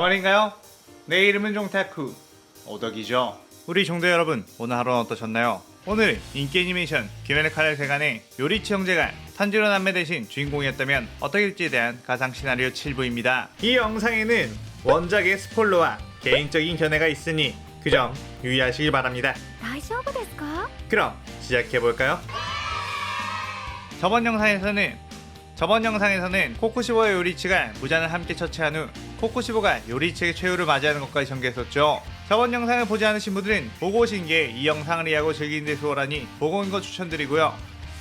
정말인가요? 내 이름은 종타쿠 오덕이죠. 우리 종도 여러분 오늘 하루는 어떠셨나요? 오늘 인기 애니메이션 귀멸의 칼날 세간의 요리치 형제가 탄지로 남매 대신 주인공이었다면 어떻게 될지에 대한 가상 시나리오 7부입니다. 이 영상에는 원작의 스포일러와 개인적인 견해가 있으니 그 점 유의하시기 바랍니다. 大丈夫ですか 그럼 시작해볼까요? 저번 영상에서는 저번 영상에서는 코쿠시보와 요리치가 무잔을 함께 처치한 후 코쿠시보가 요리치의 최후를 맞이하는 것까지 전개했었죠. 저번 영상을 보지 않으신 분들은 보고 오신 게 이 영상을 이해하고 즐기는 데 수월하니 보고 온 거 추천드리고요.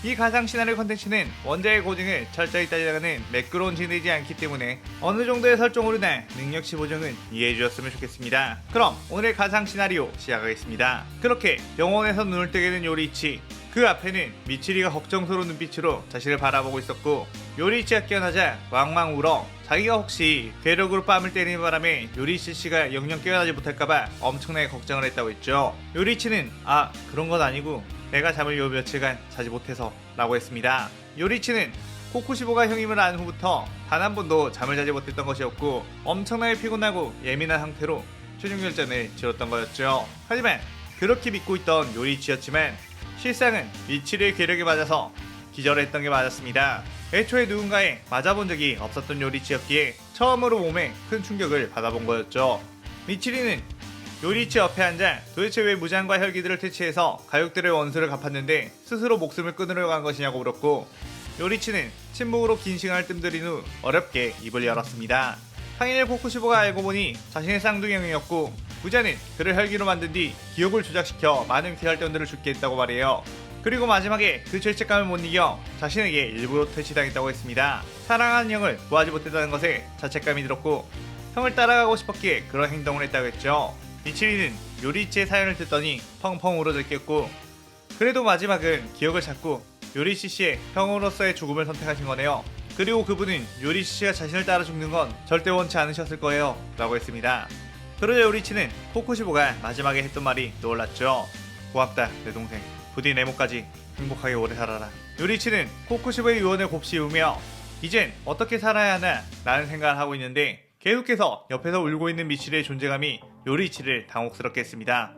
이 가상 시나리오 컨텐츠는 원작의 고증을 철저히 따져가는 매끄러운 진행이지 않기 때문에 어느 정도의 설정으로나 능력치 보정은 이해해 주셨으면 좋겠습니다. 그럼 오늘 가상 시나리오 시작하겠습니다. 그렇게 영혼에서 눈을 뜨게 된 요리치 그 앞에는 미치리가 걱정스러운 눈빛으로 자신을 바라보고 있었고 요리치가 깨어나자 왕왕 울어 자기가 혹시 괴력으로 뺨을 때리는 바람에 요리치 씨가 영영 깨어나지 못할까봐 엄청나게 걱정을 했다고 했죠. 요리치는 아 그런 건 아니고 내가 잠을 요 며칠간 자지 못해서 라고 했습니다. 요리치는 코쿠시보가 형임을 안 후부터 단 한 번도 잠을 자지 못했던 것이었고 엄청나게 피곤하고 예민한 상태로 최종 결전을 치렀던 거였죠. 하지만 그렇게 믿고 있던 요리치였지만 실상은 미치리의 괴력에 맞아서 기절했던 게 맞았습니다. 애초에 누군가에 맞아본 적이 없었던 요리치였기에 처음으로 몸에 큰 충격을 받아본 거였죠. 미치리는 요리치 옆에 앉아 도대체 왜 무장과 혈기들을 퇴치해서 가족들의 원수를 갚았는데 스스로 목숨을 끊으려고 한 것이냐고 물었고 요리치는 침묵으로 긴 시간을 뜸들인 후 어렵게 입을 열었습니다. 상인의 코쿠시보가 알고 보니 자신의 쌍둥이 형이었고 부자는 그를 혈기로 만든 뒤 기억을 조작시켜 많은 귀할대원들을 죽게 했다고 말해요. 그리고 마지막에 그 죄책감을 못 이겨 자신에게 일부러 퇴치당했다고 했습니다. 사랑하는 형을 구하지 못했다는 것에 자책감이 들었고 형을 따라가고 싶었기에 그런 행동을 했다고 했죠. 미치리는 요리치의 사연을 듣더니 펑펑 울어졌겠고 그래도 마지막은 기억을 찾고 요리치 씨의 형으로서의 죽음을 선택하신 거네요. 그리고 그분은 요리치 씨가 자신을 따라 죽는 건 절대 원치 않으셨을 거예요. 라고 했습니다. 그러자 요리치는 코쿠시보가 마지막에 했던 말이 떠올랐죠. 고맙다, 내 동생. 부디 내 목까지 행복하게 오래 살아라. 요리치는 코쿠시보의 유언을 곱씹으며 이젠 어떻게 살아야 하나 라는 생각을 하고 있는데 계속해서 옆에서 울고 있는 미치리의 존재감이 요리치를 당혹스럽게 했습니다.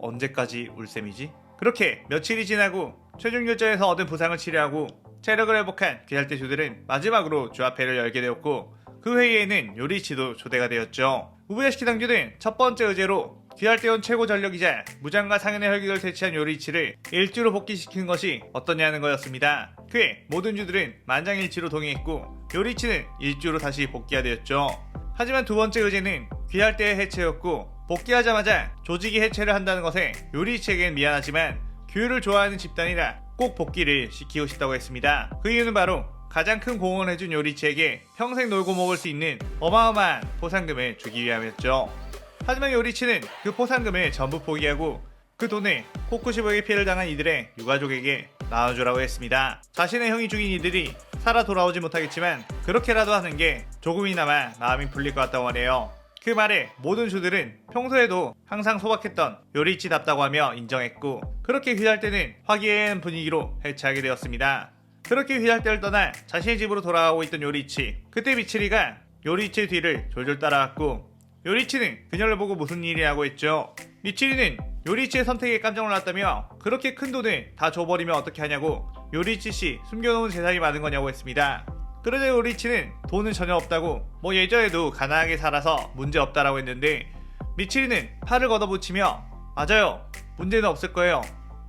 언제까지 울 셈이지? 그렇게 며칠이 지나고 최종 결전에서 얻은 부상을 치료하고 체력을 회복한 귀할대 조들은 마지막으로 주합회를 열게 되었고 그 회의에는 요리치도 초대가 되었죠. 우부야시키 당주는 첫 번째 의제로 귀할대원 최고 전력이자 무장과 상인의 혈기를 퇴치한 요리치를 일주로 복귀시키는 것이 어떠냐는 거였습니다. 그에 모든 주들은 만장일치로 동의했고 요리치는 일주로 다시 복귀가 되었죠. 하지만 두 번째 의제는 귀할대의 해체였고 복귀하자마자 조직이 해체를 한다는 것에 요리치에겐 미안하지만 규율을 좋아하는 집단이라 꼭 복귀를 시키고 싶다고 했습니다. 그 이유는 바로 가장 큰 공헌을 해준 요리치에게 평생 놀고 먹을 수 있는 어마어마한 포상금을 주기 위함이었죠. 하지만 요리치는 그 포상금을 전부 포기하고 그 돈을 코쿠시보에게 피해를 당한 이들의 유가족에게 나눠주라고 했습니다. 자신의 형이 죽인 이들이 살아 돌아오지 못하겠지만 그렇게라도 하는 게 조금이나마 마음이 풀릴 것 같다고 말해요. 그 말에 모든 주들은 평소에도 항상 소박했던 요리치답다고 하며 인정했고 그렇게 귀할 때는 화기애애한 분위기로 해체하게 되었습니다. 그렇게 귀할 때를 떠나 자신의 집으로 돌아가고 있던 요리치 그때 미치리가 요리치의 뒤를 졸졸 따라왔고 요리치는 그녀를 보고 무슨 일이라고 했죠. 미치리는 요리치의 선택에 깜짝 놀랐다며 그렇게 큰 돈을 다 줘버리면 어떻게 하냐고 요리치 씨 숨겨놓은 재산이 많은 거냐고 했습니다. 그러자 요리치는 돈은 전혀 없다고 뭐 예전에도 가난하게 살아서 문제 없다라고 했는데 미치리는 팔을 걷어붙이며 맞아요 문제는 없을 거예요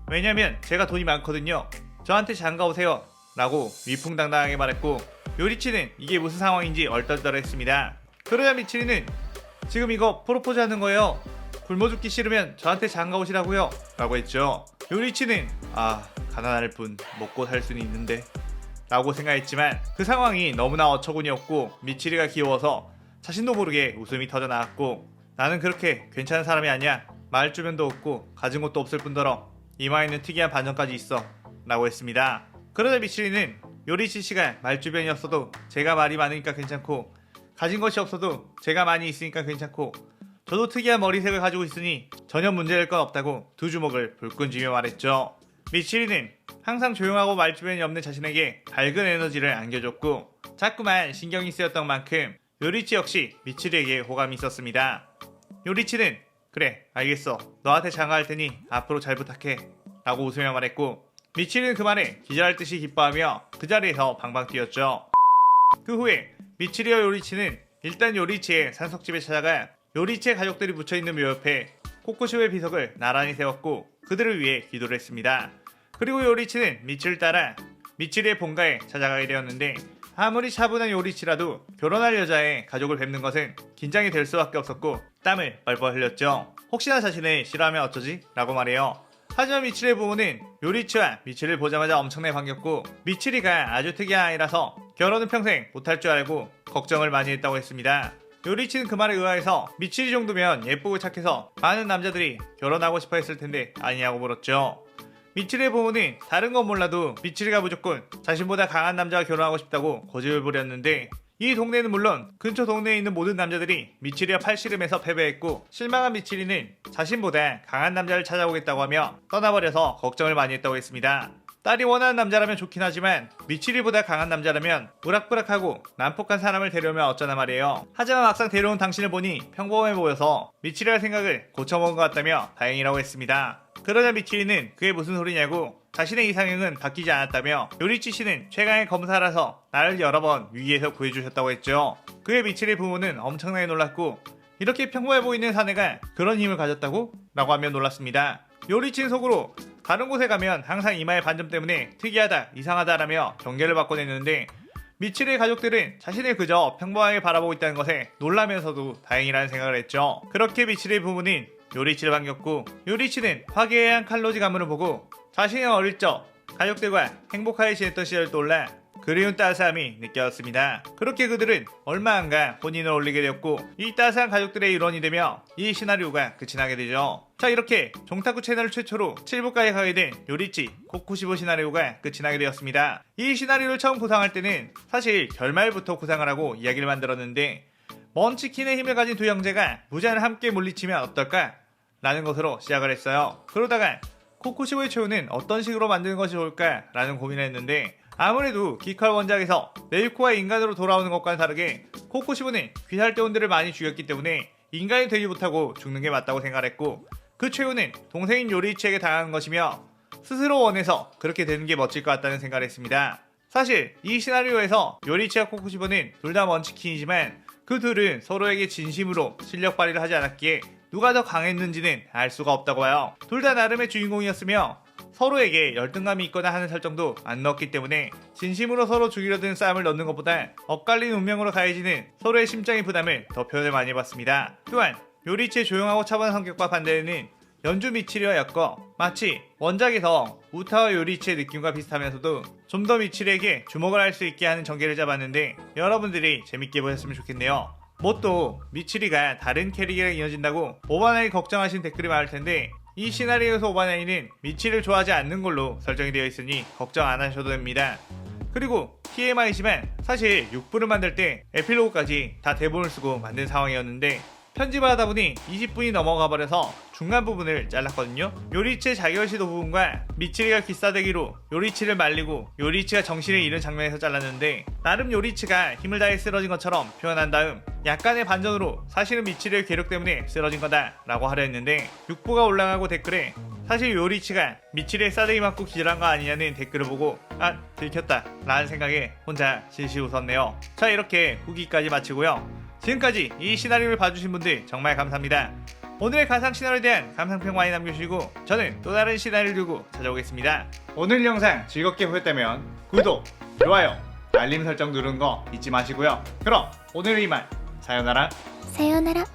왜냐면 제가 돈이 많거든요 저한테 장가 오세요 라고 위풍당당하게 말했고 요리치는 이게 무슨 상황인지 얼떨떨했습니다 그러자 미치리는 지금 이거 프로포즈 하는 거예요. 굶어 죽기 싫으면 저한테 장가 오시라고요. 라고 했죠. 요리치는 아 가난할 뿐 먹고 살 수는 있는데 라고 생각했지만 그 상황이 너무나 어처구니없고 미치리가 귀여워서 자신도 모르게 웃음이 터져 나왔고 나는 그렇게 괜찮은 사람이 아니야. 말 주변도 없고 가진 것도 없을 뿐더러 이마에는 특이한 반전까지 있어. 라고 했습니다. 그러자 미치리는 요리치 씨가 말주변이었어도 제가 말이 많으니까 괜찮고 가진 것이 없어도 제가 많이 있으니까 괜찮고 저도 특이한 머리색을 가지고 있으니 전혀 문제될 건 없다고 두 주먹을 불끈 쥐며 말했죠 미치리는 항상 조용하고 말주변이 없는 자신에게 밝은 에너지를 안겨줬고 자꾸만 신경이 쓰였던 만큼 요리치 역시 미치리에게 호감이 있었습니다. 요리치는 그래 알겠어 너한테 장가할 테니 앞으로 잘 부탁해 라고 웃으며 말했고 미치리는 그 말에 기절할 듯이 기뻐하며 그 자리에서 방방 뛰었죠. 그 후에 미치리와 요리치는 일단 요리치의 산속집에 찾아가 요리치의 가족들이 묻혀있는 묘 옆에 코코시오의 비석을 나란히 세웠고 그들을 위해 기도를 했습니다. 그리고 요리치는 미치를 따라 미치리의 본가에 찾아가게 되었는데 아무리 차분한 요리치라도 결혼할 여자의 가족을 뵙는 것은 긴장이 될 수밖에 없었고 땀을 뻘뻘 흘렸죠. 혹시나 자신을 싫어하면 어쩌지? 라고 말해요. 하지만 미칠의 부모는 요리치와 미칠을 보자마자 엄청나게 반겼고 미칠이가 아주 특이한 아이라서 결혼은 평생 못할 줄 알고 걱정을 많이 했다고 했습니다. 요리치는 그 말에 의아해서 미칠이 정도면 예쁘고 착해서 많은 남자들이 결혼하고 싶어 했을 텐데 아니냐고 물었죠. 미칠의 부모는 다른 건 몰라도 미칠이가 무조건 자신보다 강한 남자와 결혼하고 싶다고 고집을 부렸는데 이 동네는 물론 근처 동네에 있는 모든 남자들이 미칠이와 팔씨름에서 패배했고 실망한 미칠이는 자신보다 강한 남자를 찾아오겠다고 하며 떠나버려서 걱정을 많이 했다고 했습니다. 딸이 원하는 남자라면 좋긴 하지만 미칠이보다 강한 남자라면 우락부락하고 난폭한 사람을 데려오면 어쩌나 말이에요. 하지만 막상 데려온 당신을 보니 평범해 보여서 미칠이할 생각을 고쳐먹은 것 같다며 다행이라고 했습니다. 그러자 미칠이는 그게 무슨 소리냐고 자신의 이상형은 바뀌지 않았다며 요리치 씨는 최강의 검사라서 나를 여러 번 위기에서 구해주셨다고 했죠. 그의 미칠의 부모는 엄청나게 놀랐고 이렇게 평범해 보이는 사내가 그런 힘을 가졌다고? 라고 하며 놀랐습니다. 요리친 속으로 다른 곳에 가면 항상 이마의 반점 때문에 특이하다, 이상하다라며 경계를 받곤 했는데 미칠의 가족들은 자신을 그저 평범하게 바라보고 있다는 것에 놀라면서도 다행이라는 생각을 했죠. 그렇게 미칠의 부모는 요리치를 반겼고 요리치는 화기애애한 칼로지 가문을 보고 자신의 어릴 적 가족들과 행복하게 지냈던 시절을 떠올라 그리운 따스함이 느껴졌습니다. 그렇게 그들은 얼마 안가 혼인을 올리게 되었고 이 따스한 가족들의 일원이 되며 이 시나리오가 끝이 나게 되죠. 자 이렇게 종타쿠 채널 최초로 7부까지 가게 된 요리치 코쿠시보 시나리오가 끝이 나게 되었습니다. 이 시나리오를 처음 구상할 때는 사실 결말부터 구상을 하고 이야기를 만들었는데 먼 치킨의 힘을 가진 두 형제가 무자를 함께 물리치면 어떨까? 라는 것으로 시작을 했어요. 그러다가 코코시보의 최후는 어떤 식으로 만드는 것이 좋을까? 라는 고민을 했는데 아무래도 기칼 원작에서 네이코가 인간으로 돌아오는 것과는 다르게 코코시보는 귀살대원들을 많이 죽였기 때문에 인간이 되지 못하고 죽는 게 맞다고 생각했고 그 최후는 동생인 요리치에게 당하는 것이며 스스로 원해서 그렇게 되는 게 멋질 것 같다는 생각을 했습니다. 사실 이 시나리오에서 요리치와 코코시보는 둘 다 먼치킨이지만 그 둘은 서로에게 진심으로 실력 발휘를 하지 않았기에 누가 더 강했는지는 알 수가 없다고 해요. 둘 다 나름의 주인공이었으며 서로에게 열등감이 있거나 하는 설정도 안 넣었기 때문에 진심으로 서로 죽이려 드는 싸움을 넣는 것보다 엇갈린 운명으로 가해지는 서로의 심장의 부담을 더 표현을 많이 해봤습니다. 또한 요리치의 조용하고 차분한 성격과 반대는 연주 미치리와 엮어 마치 원작에서 우타와 요리치의 느낌과 비슷하면서도 좀 더 미치리에게 주목을 할 수 있게 하는 전개를 잡았는데 여러분들이 재밌게 보셨으면 좋겠네요. 뭐또 미치리가 다른 캐릭이랑 이어진다고 오바나이 걱정하신 댓글이 많을 텐데 이 시나리오에서 오바나이는 미치를 좋아하지 않는 걸로 설정이 되어 있으니 걱정 안 하셔도 됩니다. 그리고 TMI지만 사실 6부를 만들 때 에필로그까지 다 대본을 쓰고 만든 상황이었는데 편집을 하다 보니 20분이 넘어가 버려서 중간 부분을 잘랐거든요. 요리치의 자결시도 부분과 미치리가 기싸대기로 요리치를 말리고 요리치가 정신을 잃은 장면에서 잘랐는데 나름 요리치가 힘을 다해 쓰러진 것처럼 표현한 다음 약간의 반전으로 사실은 미치리의 괴력 때문에 쓰러진 거다 라고 하려 했는데 6부가 올라가고 댓글에 사실 요리치가 미치리의 싸대기 맞고 기절한 거 아니냐는 댓글을 보고 아 들켰다 라는 생각에 혼자 실실 웃었네요. 자 이렇게 후기까지 마치고요. 지금까지 이 시나리오를 봐주신 분들 정말 감사합니다. 오늘의 가상 시나리오에 대한 감상평 많이 남겨주시고 저는 또 다른 시나리오를 들고 찾아오겠습니다. 오늘 영상 즐겁게 보셨다면 구독, 좋아요, 알림 설정 누른 거 잊지 마시고요. 그럼 오늘은 이만 사연나라 사연나라